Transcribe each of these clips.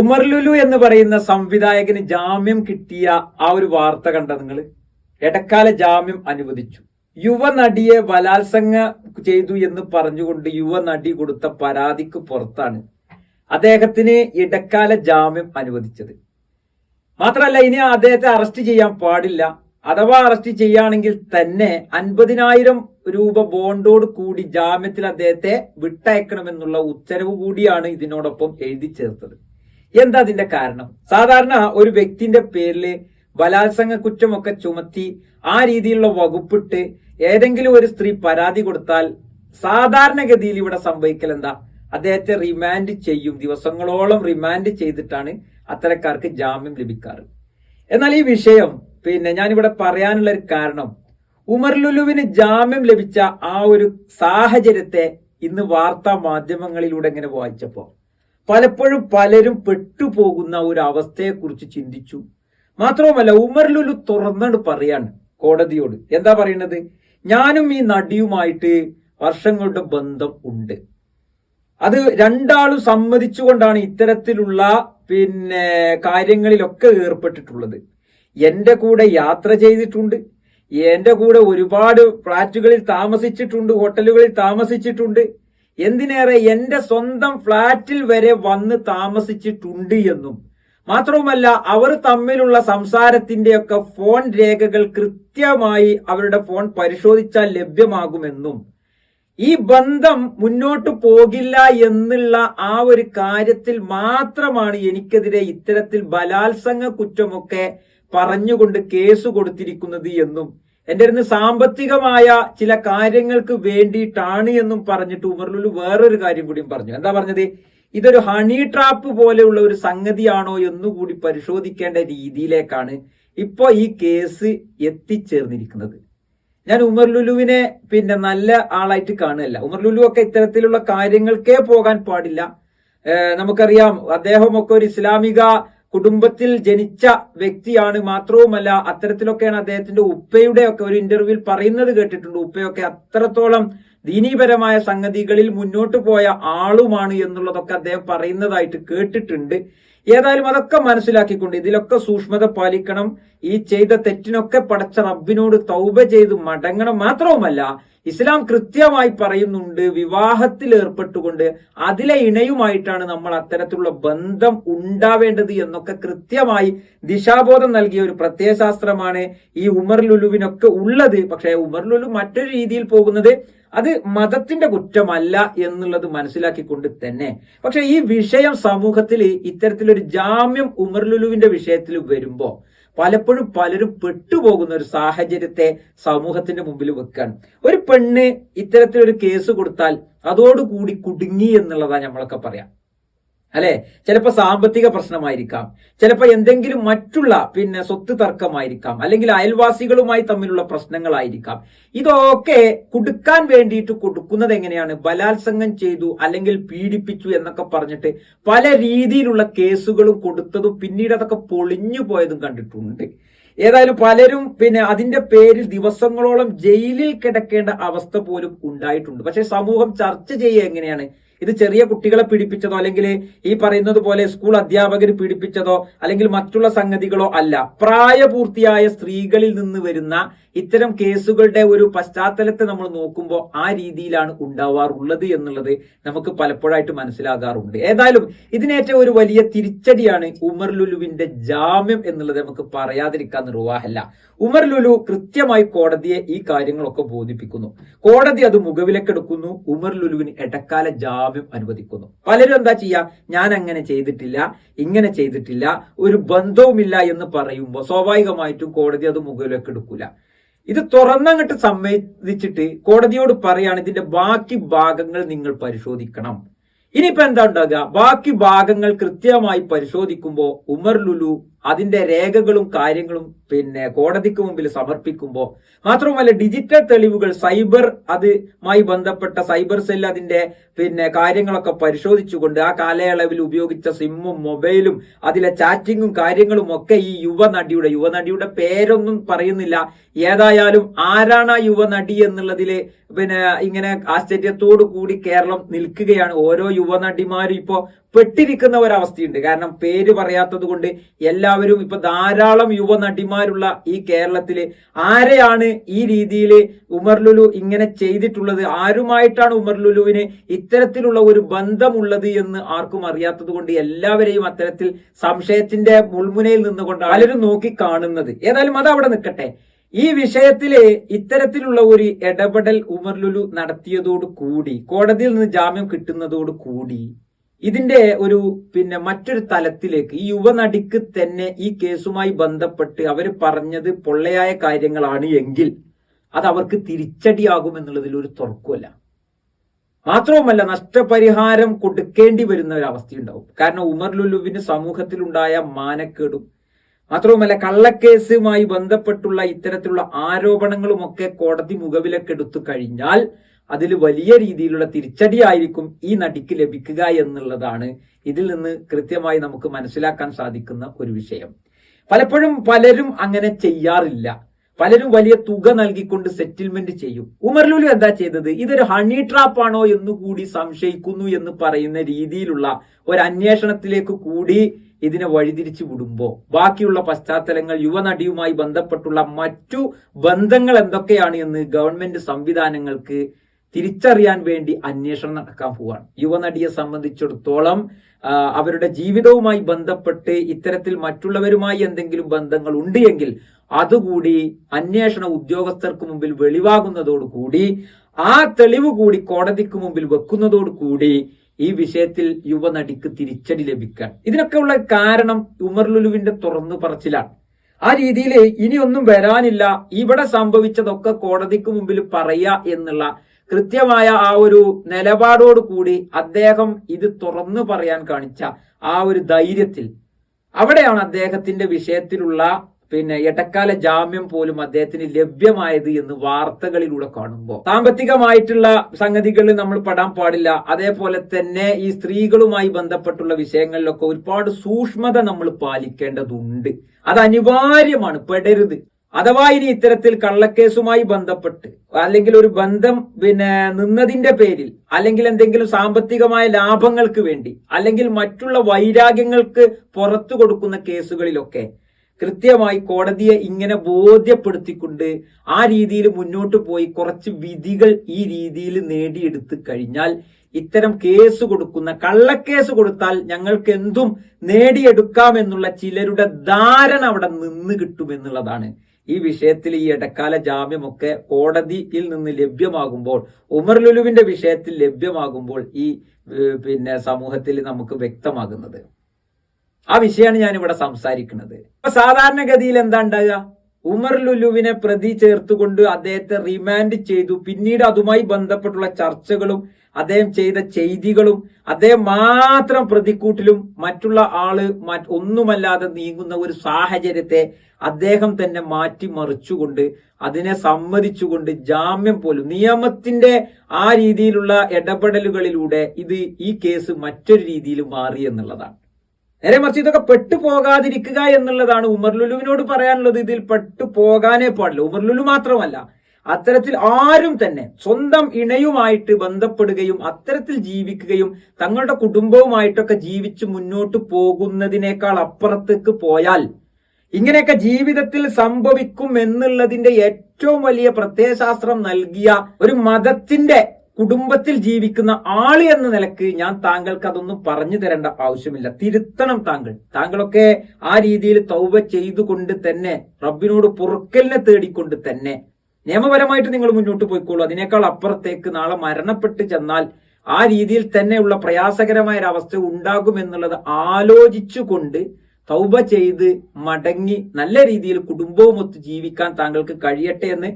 ഉമർ ലുലു എന്ന് പറയുന്ന സംവിധായകന് ജാമ്യം കിട്ടിയ ആ ഒരു വാർത്ത കണ്ട നിങ്ങൾ ഇടക്കാല ജാമ്യം അനുവദിച്ചു. യുവനടിയെ ബലാത്സംഗ ചെയ്തു എന്ന് പറഞ്ഞുകൊണ്ട് യുവനടി കൊടുത്ത പരാതിക്ക് പുറത്താണ് അദ്ദേഹത്തിന് ഇടക്കാല ജാമ്യം അനുവദിച്ചത്. മാത്രമല്ല ഇനി അദ്ദേഹത്തെ അറസ്റ്റ് ചെയ്യാൻ പാടില്ല. അഥവാ അറസ്റ്റ് ചെയ്യുകയാണെങ്കിൽ തന്നെ അൻപതിനായിരം രൂപ ബോണ്ടോട് കൂടി ജാമ്യത്തിൽ അദ്ദേഹത്തെ വിട്ടയക്കണമെന്നുള്ള ഉത്തരവ് കൂടിയാണ് ഇതിനോടൊപ്പം എഴുതി ചേർത്തത്. എന്താ അതിന്റെ കാരണം? സാധാരണ ഒരു വ്യക്തിന്റെ പേരിൽ ബലാത്സംഗ കുറ്റമൊക്കെ ചുമത്തി ആ രീതിയിലുള്ള വകുപ്പിട്ട് ഏതെങ്കിലും ഒരു സ്ത്രീ പരാതി കൊടുത്താൽ സാധാരണഗതിയിൽ ഇവിടെ സംഭവിക്കൽ എന്താ? അദ്ദേഹത്തെ റിമാൻഡ് ചെയ്യും. ദിവസങ്ങളോളം റിമാൻഡ് ചെയ്തിട്ടാണ് അത്തരക്കാർക്ക് ജാമ്യം ലഭിക്കാറ്. എന്നാൽ ഈ വിഷയം പിന്നെ ഞാനിവിടെ പറയാനുള്ള ഒരു കാരണം. ഉമർ ലുലുവിന് ജാമ്യം ലഭിച്ച ആ ഒരു സാഹചര്യത്തെ ഇന്ന് വാർത്താ മാധ്യമങ്ങളിലൂടെ ഇങ്ങനെ വായിച്ചപ്പോ? പലപ്പോഴും പലരും പെട്ടുപോകുന്ന ഒരു അവസ്ഥയെക്കുറിച്ച് ചിന്തിച്ചു. മാത്രവുമല്ല ഉമർലുലു തുറന്നാണ് പറയാണ് കോടതിയോട്. എന്താ പറയുന്നത് ഞാനും ഈ നടിയുമായിട്ട് വർഷങ്ങളുടെ ബന്ധം ഉണ്ട്. അത് രണ്ടാളും സമ്മതിച്ചുകൊണ്ടാണ് ഇത്തരത്തിലുള്ള പിന്നെ കാര്യങ്ങളിലൊക്കെ ഏർപ്പെട്ടിട്ടുള്ളത്. എന്റെ കൂടെ യാത്ര ചെയ്തിട്ടുണ്ട്. എന്റെ കൂടെ ഒരുപാട് ഫ്ലാറ്റുകളിൽ താമസിച്ചിട്ടുണ്ട് ഹോട്ടലുകളിൽ താമസിച്ചിട്ടുണ്ട്. എന്തിനേറെ എന്റെ സ്വന്തം ഫ്ളാറ്റിൽ വരെ വന്ന് താമസിച്ചിട്ടുണ്ട് എന്നും. മാത്രവുമല്ല അവർ തമ്മിലുള്ള സംസാരത്തിന്റെയൊക്കെ ഫോൺ രേഖകൾ കൃത്യമായി അവരുടെ ഫോൺ പരിശോധിച്ചാൽ ലഭ്യമാകുമെന്നും. ഈ ബന്ധം മുന്നോട്ട് പോകില്ല എന്നുള്ള ആ ഒരു കാര്യത്തിൽ മാത്രമാണ് എനിക്കെതിരെ ഇത്തരത്തിൽ ബലാത്സംഗ കുറ്റമൊക്കെ പറഞ്ഞുകൊണ്ട് കേസ് കൊടുത്തിരിക്കുന്നത് എന്നും. എന്റെ അടുത്ത് സാമ്പത്തികമായ ചില കാര്യങ്ങൾക്ക് വേണ്ടിയിട്ടാണ് എന്നും പറഞ്ഞിട്ട് ഉമർലുലു വേറൊരു കാര്യം കൂടിയും പറഞ്ഞു. എന്താ പറഞ്ഞത്? ഇതൊരു ഹണി ട്രാപ്പ് പോലെയുള്ള ഒരു സംഗതിയാണോ എന്നുകൂടി പരിശോധിക്കേണ്ട രീതിയിലേക്കാണ് ഇപ്പോൾ ഈ കേസ് എത്തിച്ചേർന്നിരിക്കുന്നത്. ഞാൻ ഉമർ ലുലുവിനെ പിന്നെ നല്ല ആളായിട്ട് കാണുകയല്ല. ഉമർ ലുലു ഒക്കെ ഇത്തരത്തിലുള്ള കാര്യങ്ങൾക്കേ പോകാൻ പാടില്ല. നമുക്കറിയാം അദ്ദേഹമൊക്കെ ഒരു ഇസ്ലാമിക കുടുംബത്തിൽ ജനിച്ച വ്യക്തിയാണ് മാത്രവുമല്ല അത്തരത്തിലൊക്കെയാണ് അദ്ദേഹത്തിന്റെ ഉപ്പയുടെ ഒക്കെ ഒരു ഇന്റർവ്യൂവിൽ പറയുന്നത് കേട്ടിട്ടുണ്ട്. ഉപ്പയൊക്കെ അത്രത്തോളം ദീനീപരമായ സംഗതികളിൽ മുന്നോട്ട് പോയ ആളുമാണ് എന്നുള്ളതൊക്കെ അദ്ദേഹം പറയുന്നതായിട്ട് കേട്ടിട്ടുണ്ട്. ഏതായാലും അതൊക്കെ മനസ്സിലാക്കിക്കൊണ്ട് ഇതിലൊക്കെ സൂക്ഷ്മത പാലിക്കണം. ഈ ചെയ്ത തെറ്റിനൊക്കെ പടച്ച റബ്ബിനോട് തൗബ ചെയ്ത് മടങ്ങണം മാത്രവുമല്ല ഇസ്ലാം കൃത്യമായി പറയുന്നുണ്ട് വിവാഹത്തിൽ ഏർപ്പെട്ടുകൊണ്ട് അതിലെ ഇണയുമായിട്ടാണ് നമ്മൾ അത്തരത്തിലുള്ള ബന്ധം ഉണ്ടാവേണ്ടത് എന്നൊക്കെ കൃത്യമായി ദിശാബോധം നൽകിയ ഒരു പ്രത്യയശാസ്ത്രമാണ് ഈ ഉമർ ലുലുവിനൊക്കെ ഉള്ളത്. പക്ഷേ ഉമർ ലുലു മറ്റൊരു രീതിയിൽ പോകുന്നത് അത് മതത്തിന്റെ കുറ്റമല്ല എന്നുള്ളത് മനസ്സിലാക്കിക്കൊണ്ട് തന്നെ. പക്ഷെ ഈ വിഷയം സമൂഹത്തിൽ ഇത്തരത്തിലൊരു ജാമ്യം ഉമർലുലുവിന്റെ വിഷയത്തിൽ വരുമ്പോ പലപ്പോഴും പലരും പെട്ടുപോകുന്ന ഒരു സാഹചര്യത്തെ സമൂഹത്തിന്റെ മുമ്പിൽ വെക്കാണ്. ഒരു പെണ്ണ് ഇത്തരത്തിലൊരു കേസ് കൊടുത്താൽ അതോടുകൂടി കുടുങ്ങി എന്നുള്ളതാണ് നമ്മളൊക്കെ പറയാം. അല്ലെ? ചിലപ്പോൾ സാമ്പത്തിക പ്രശ്നമായിരിക്കാം. ചിലപ്പോൾ എന്തെങ്കിലും മറ്റുള്ള പിന്നെ സ്വത്ത് തർക്കമായിരിക്കാം. അല്ലെങ്കിൽ അയൽവാസികളുമായി തമ്മിലുള്ള പ്രശ്നങ്ങളായിരിക്കാം. ഇതൊക്കെ കൊടുക്കാൻ വേണ്ടിയിട്ട് കൊടുക്കുന്നത് എങ്ങനെയാണ്? ബലാത്സംഗം ചെയ്തു അല്ലെങ്കിൽ പീഡിപ്പിച്ചു എന്നൊക്കെ പറഞ്ഞിട്ട് പല രീതിയിലുള്ള കേസുകളും കൊടുത്തതും പിന്നീട് അതൊക്കെ പൊളിഞ്ഞു പോയതും കണ്ടിട്ടുണ്ട്. ഏതായാലും പലരും പിന്നെ അതിന്റെ പേരിൽ ദിവസങ്ങളോളം ജയിലിൽ കിടക്കേണ്ട അവസ്ഥ പോലും ഉണ്ടായിട്ടുണ്ട്. പക്ഷെ സമൂഹം ചർച്ച ചെയ്യുക എങ്ങനെയാണ്? ഇത് ചെറിയ കുട്ടികളെ പീഡിപ്പിച്ചതോ അല്ലെങ്കിൽ ഈ പറയുന്നത് പോലെ സ്കൂൾ അധ്യാപകർ പീഡിപ്പിച്ചതോ അല്ലെങ്കിൽ മറ്റുള്ള സംഗതികളോ അല്ല. പ്രായപൂർത്തിയായ സ്ത്രീകളിൽ നിന്ന് വരുന്ന ഇത്തരം കേസുകളുടെ ഒരു പശ്ചാത്തലത്തെ നമ്മൾ നോക്കുമ്പോൾ ആ രീതിയിലാണ് ഉണ്ടാവാറുള്ളത് എന്നുള്ളത് നമുക്ക് പലപ്പോഴായിട്ട് മനസ്സിലാകാറുണ്ട്. ഏതായാലും ഇതിനേറ്റ ഒരു വലിയ തിരിച്ചടിയാണ് ഉമർ ലുലുവിന്റെ ജാമ്യം എന്നുള്ളത് നമുക്ക് പറയാതിരിക്കാൻ നിർവാഹമല്ല ഉമർ ലുലു കൃത്യമായി കോടതിയെ ഈ കാര്യങ്ങളൊക്കെ ബോധിപ്പിക്കുന്നു. കോടതി അത് മുഖവിലക്കെടുക്കുന്നു. ഉമർ ലുലുവിന് ഇടക്കാല ജാമ്യം അനുവദിക്കുന്നു. പലരും എന്താ ചെയ്യുക ഞാൻ അങ്ങനെ ചെയ്തിട്ടില്ല ഇങ്ങനെ ചെയ്തിട്ടില്ല ഒരു ബന്ധവുമില്ല എന്ന് പറയുമ്പോൾ സ്വാഭാവികമായിട്ടും കോടതി അത് മുകളിലേക്ക് എടുക്കൂല. ഇത് തുറന്നങ്ങട്ട് സമ്മതിച്ചിട്ട് കോടതിയോട് പറയാണ് ഇതിന്റെ ബാക്കി ഭാഗങ്ങൾ നിങ്ങൾ പരിശോധിക്കണം. ഇനിയിപ്പോ എന്താ ഉണ്ടാകുക? ബാക്കി ഭാഗങ്ങൾ കൃത്യമായി പരിശോധിക്കുമ്പോൾ ഉമർ ലുലു അതിന്റെ രേഖകളും കാര്യങ്ങളും പിന്നെ കോടതിക്ക് മുമ്പിൽ സമർപ്പിക്കുമ്പോൾ മാത്രവുമല്ല ഡിജിറ്റൽ തെളിവുകൾ സൈബർ അതുമായി ബന്ധപ്പെട്ട സൈബർ സെൽ അതിന്റെ പിന്നെ കാര്യങ്ങളൊക്കെ പരിശോധിച്ചുകൊണ്ട് ആ കാലയളവിൽ ഉപയോഗിച്ച സിമ്മും മൊബൈലും അതിലെ ചാറ്റിങ്ങും കാര്യങ്ങളും ഒക്കെ ഈ യുവനടിയുടെ യുവനടിയുടെ പേരൊന്നും പറയുന്നില്ല. ഏതായാലും ആരാണ് ആ യുവനടി എന്നുള്ളതിൽ പിന്നെ ഇങ്ങനെ ആശ്ചര്യത്തോടു കൂടി കേരളം നിൽക്കുകയാണ്. ഓരോ യുവനടിമാരും ഇപ്പോ പെട്ടിരിക്കുന്ന ഒരവസ്ഥയുണ്ട്. കാരണം പേര് പറയാത്തത് കൊണ്ട് എല്ലാവരും ഇപ്പൊ ധാരാളം യുവനടിമാരുള്ള ഈ കേരളത്തിൽ ആരെയാണ് ഈ രീതിയിൽ ഉമർ ലുലു ഇങ്ങനെ ചെയ്തിട്ടുള്ളത്? ആരുമായിട്ടാണ് ഉമർ ലുലുവിന് ഇത്തരത്തിലുള്ള ഒരു ബന്ധമുള്ളത് എന്ന് ആർക്കും അറിയാത്തത് കൊണ്ട് എല്ലാവരെയും അത്തരത്തിൽ സംശയത്തിന്റെ മുൾമുനയിൽ നിന്നുകൊണ്ട് പലരും നോക്കി കാണുന്നത് ഏതായാലും അത് അവിടെ നിൽക്കട്ടെ. ഈ വിഷയത്തിൽ ഇത്തരത്തിലുള്ള ഒരു ഇടപെടൽ ഉമർ ലുലു നടത്തിയതോട് കൂടി കോടതിയിൽ നിന്ന് ജാമ്യം കിട്ടുന്നതോട് കൂടി ഇതിന്റെ ഒരു പിന്നെ മറ്റൊരു തലത്തിലേക്ക് ഈ യുവനടിക്ക് തന്നെ ഈ കേസുമായി ബന്ധപ്പെട്ട് അവർ പറഞ്ഞത് പൊള്ളയായ കാര്യങ്ങളാണ് എങ്കിൽ അത് അവർക്ക് തിരിച്ചടിയാകും എന്നുള്ളതിൽ ഒരു തുറക്കുമല്ല മാത്രവുമല്ല നഷ്ടപരിഹാരം കൊടുക്കേണ്ടി വരുന്ന ഒരു അവസ്ഥയുണ്ടാവും. കാരണം ഉമർ ലുലുവിന് സമൂഹത്തിലുണ്ടായ മാനക്കേടും മാത്രവുമല്ല കള്ളക്കേസുമായി ബന്ധപ്പെട്ടുള്ള ഇത്തരത്തിലുള്ള ആരോപണങ്ങളുമൊക്കെ കോടതി മുഖവിലക്കെടുത്തു കഴിഞ്ഞാൽ അതിൽ വലിയ രീതിയിലുള്ള തിരിച്ചടിയായിരിക്കും ഈ നടിക്ക് ലഭിക്കുക എന്നുള്ളതാണ് ഇതിൽ നിന്ന് കൃത്യമായി നമുക്ക് മനസ്സിലാക്കാൻ സാധിക്കുന്ന ഒരു വിഷയം. പലപ്പോഴും പലരും അങ്ങനെ ചെയ്യാറില്ല. പലരും വലിയ തുക നൽകിക്കൊണ്ട് സെറ്റിൽമെന്റ് ചെയ്യും. ഉമർ ലുലു എന്താ ചെയ്തത്? ഇതൊരു ഹണി ട്രാപ്പ് ആണോ എന്ന് കൂടി സംശയിക്കുന്നു എന്ന് പറയുന്ന രീതിയിലുള്ള ഒരു അന്വേഷണത്തിലേക്ക് കൂടി ഇതിനെ വഴിതിരിച്ചു വിടുമ്പോൾ ബാക്കിയുള്ള പശ്ചാത്തലങ്ങൾ യുവനടിയുമായി ബന്ധപ്പെട്ടുള്ള മറ്റു ബന്ധങ്ങൾ എന്തൊക്കെയാണ് എന്ന് ഗവൺമെന്റ് സംവിധാനങ്ങൾക്ക് തിരിച്ചറിയാൻ വേണ്ടി അന്വേഷണം നടക്കാൻ പോവാണ്. യുവനടിയെ സംബന്ധിച്ചിടത്തോളം അവരുടെ ജീവിതവുമായി ബന്ധപ്പെട്ട് ഇത്തരത്തിൽ മറ്റുള്ളവരുമായി എന്തെങ്കിലും ബന്ധങ്ങൾ ഉണ്ട് എങ്കിൽ അതുകൂടി അന്വേഷണ ഉദ്യോഗസ്ഥർക്ക് മുമ്പിൽ വെളിവാകുന്നതോടുകൂടി ആ തെളിവ് കൂടി കോടതിക്ക് മുമ്പിൽ വെക്കുന്നതോടുകൂടി ഈ വിഷയത്തിൽ യുവനടിക്ക് തിരിച്ചടി ലഭിക്കാൻ. ഇതിനൊക്കെ ഉള്ള കാരണം ഉമർ ലുലുവിന്റെ തുറന്നു പറച്ചിലാണ്. ആ രീതിയിൽ ഇനിയൊന്നും വരാനില്ല. ഇവിടെ സംഭവിച്ചതൊക്കെ കോടതിക്ക് മുമ്പിൽ പറയുക എന്നുള്ള കൃത്യമായ ആ ഒരു നിലപാടോട് കൂടി അദ്ദേഹം ഇത് തുറന്നു പറയാൻ കാണിച്ച ആ ഒരു ധൈര്യത്തിൽ. അവിടെയാണ് അദ്ദേഹത്തിന്റെ വിഷയത്തിലുള്ള പിന്നെ ഇടക്കാല ജാമ്യം പോലും അദ്ദേഹത്തിന് ലഭ്യമായത് എന്ന് വാർത്തകളിലൂടെ കാണുമ്പോൾ. സാമ്പത്തികമായിട്ടുള്ള സംഗതികൾ നമ്മൾ പെടാൻ പാടില്ല. അതേപോലെ തന്നെ ഈ സ്ത്രീകളുമായി ബന്ധപ്പെട്ടുള്ള വിഷയങ്ങളിലൊക്കെ ഒരുപാട് സൂക്ഷ്മത നമ്മൾ പാലിക്കേണ്ടതുണ്ട്. അത് അനിവാര്യമാണ്. പെടരുത്. അഥവാ ഇനി ഇത്തരത്തിൽ കള്ളക്കേസുമായി ബന്ധപ്പെട്ട് അല്ലെങ്കിൽ ഒരു ബന്ധം പിന്നെ നിന്നതിന്റെ പേരിൽ അല്ലെങ്കിൽ എന്തെങ്കിലും സാമ്പത്തികമായ ലാഭങ്ങൾക്ക് വേണ്ടി അല്ലെങ്കിൽ മറ്റുള്ള വൈരാഗ്യങ്ങൾക്ക് പുറത്തു കൊടുക്കുന്ന കേസുകളിലൊക്കെ കൃത്യമായി കോടതിയെ ഇങ്ങനെ ബോധ്യപ്പെടുത്തിക്കൊണ്ട് ആ രീതിയിൽ മുന്നോട്ട് പോയി കുറച്ച് വിധികൾ ഈ രീതിയിൽ നേടിയെടുത്തു കഴിഞ്ഞാൽ ഇത്തരം കേസ് കൊടുക്കുന്ന കള്ളക്കേസ് കൊടുത്താൽ ഞങ്ങൾക്ക് എന്തും നേടിയെടുക്കാമെന്നുള്ള ചിലരുടെ ധാരണ അവിടെ നിന്ന് കിട്ടുമെന്നുള്ളതാണ് ഈ വിഷയത്തിൽ ഈ ഇടക്കാല ജാമ്യമൊക്കെ കോടതിയിൽ നിന്ന് ലഭ്യമാകുമ്പോൾ ഉമർ ലുലുവിന്റെ വിഷയത്തിൽ ലഭ്യമാകുമ്പോൾ ഈ പിന്നെ സമൂഹത്തിൽ നമുക്ക് വ്യക്തമാകുന്നത്. ആ വിഷയമാണ് ഞാൻ ഇവിടെ സംസാരിക്കുന്നത് സാധാരണഗതിയിൽ എന്താ ഉണ്ടാകുക ഉമർ ലുലുവിനെ പ്രതി ചേർത്തുകൊണ്ട് അദ്ദേഹത്തെ റിമാൻഡ് ചെയ്തു. പിന്നീട് അതുമായി ബന്ധപ്പെട്ടുള്ള ചർച്ചകളും അദ്ദേഹം ചെയ്ത ചെയ്തികളും അദ്ദേഹം മാത്രം പ്രതിക്കൂട്ടിലും മറ്റുള്ള ആൾ ഒന്നുമല്ലാതെ നീങ്ങുന്ന ഒരു സാഹചര്യത്തെ അദ്ദേഹം തന്നെ മാറ്റിമറിച്ചുകൊണ്ട് അതിനെ സമ്മതിച്ചുകൊണ്ട് ജാമ്യം പോലും നിയമത്തിന്റെ ആ രീതിയിലുള്ള ഇടപെടലുകളിലൂടെ ഇത് ഈ കേസ് മറ്റൊരു രീതിയിൽ മാറി എന്നുള്ളതാണ്. നേരെ മറിച്ച് ഇതൊക്കെ പെട്ടു പോകാതിരിക്കുക എന്നുള്ളതാണ് ഉമർലുലുവിനോട് പറയാനുള്ളത്. ഇതിൽ പെട്ടു പോകാനേ പാടില്ല ഉമർലുലു മാത്രമല്ല അത്തരത്തിൽ ആരും തന്നെ സ്വന്തം ഇണയുമായിട്ട് ബന്ധപ്പെടുകയും അത്തരത്തിൽ ജീവിക്കുകയും തങ്ങളുടെ കുടുംബവുമായിട്ടൊക്കെ ജീവിച്ച് മുന്നോട്ട് പോകുന്നതിനേക്കാൾ അപ്പുറത്തേക്ക് പോയാൽ ഇങ്ങനെയൊക്കെ ജീവിതത്തിൽ സംഭവിക്കും എന്നുള്ളതിന്റെ ഏറ്റവും വലിയ പ്രത്യയശാസ്ത്രം നൽകിയ ഒരു മതത്തിന്റെ കുടുംബത്തിൽ ജീവിക്കുന്ന ആൾ എന്ന നിലയ്ക്ക് ഞാൻ താങ്കൾക്ക് അതൊന്നും പറഞ്ഞു തരേണ്ട ആവശ്യമില്ല. തിരുത്തണം താങ്കൾ. താങ്കളൊക്കെ ആ രീതിയിൽ തൗബ ചെയ്തുകൊണ്ട് തന്നെ റബ്ബിനോട് പൊറുക്കലിനെ തേടിക്കൊണ്ട് തന്നെ നിയമപരമായിട്ട് നിങ്ങൾ മുന്നോട്ട് പോയിക്കോളൂ. അതിനേക്കാൾ അപ്പുറത്തേക്ക് നാളെ മരണപ്പെട്ട് ചെന്നാൽ ആ രീതിയിൽ തന്നെയുള്ള പ്രയാസകരമായ ഒരു അവസ്ഥ ഉണ്ടാകുമെന്നുള്ളത് ആലോചിച്ചുകൊണ്ട് തൗബ ചെയ്ത് മടങ്ങി നല്ല രീതിയിൽ കുടുംബവുമൊത്ത് ജീവിക്കാൻ താങ്കൾക്ക് കഴിയട്ടെ എന്ന്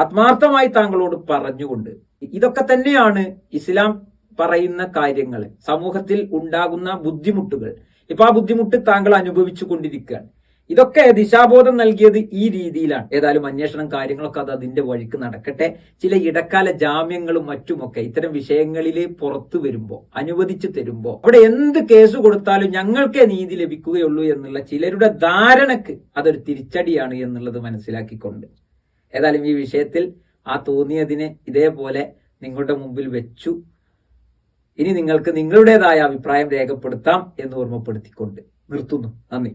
ആത്മാർത്ഥമായി താങ്കളോട് പറഞ്ഞുകൊണ്ട് ഇതൊക്കെ തന്നെയാണ് ഇസ്ലാം പറയുന്ന കാര്യങ്ങൾ. സമൂഹത്തിൽ ഉണ്ടാകുന്ന ബുദ്ധിമുട്ടുകൾ. ഇപ്പൊ ആ ബുദ്ധിമുട്ട് താങ്കൾ അനുഭവിച്ചു കൊണ്ടിരിക്കുകയാണ്. ഇതൊക്കെ ദിശാബോധം നൽകിയത് ഈ രീതിയിലാണ്. ഏതായാലും അന്വേഷണം കാര്യങ്ങളൊക്കെ അത് അതിന്റെ വഴിക്ക് നടക്കട്ടെ. ചില ഇടക്കാല ജാമ്യങ്ങളും മറ്റുമൊക്കെ ഇത്തരം വിഷയങ്ങളിൽ പുറത്തു വരുമ്പോൾ അനുവദിച്ചു തരുമ്പോൾ അവിടെ എന്ത് കേസ് കൊടുത്താലും ഞങ്ങൾക്കേ നീതി ലഭിക്കുകയുള്ളൂ എന്നുള്ള ചിലരുടെ ധാരണക്ക് അതൊരു തിരിച്ചടിയാണ് എന്നുള്ളത് മനസ്സിലാക്കിക്കൊണ്ട്. ഏതായാലും ഈ വിഷയത്തിൽ ആ തോന്നിയതിനെ ഇതേപോലെ നിങ്ങളുടെ മുമ്പിൽ വെച്ചു. ഇനി നിങ്ങൾക്ക് നിങ്ങളുടേതായ അഭിപ്രായം രേഖപ്പെടുത്താം എന്ന് ഓർമ്മപ്പെടുത്തിക്കൊണ്ട് നിർത്തുന്നു. നന്ദി.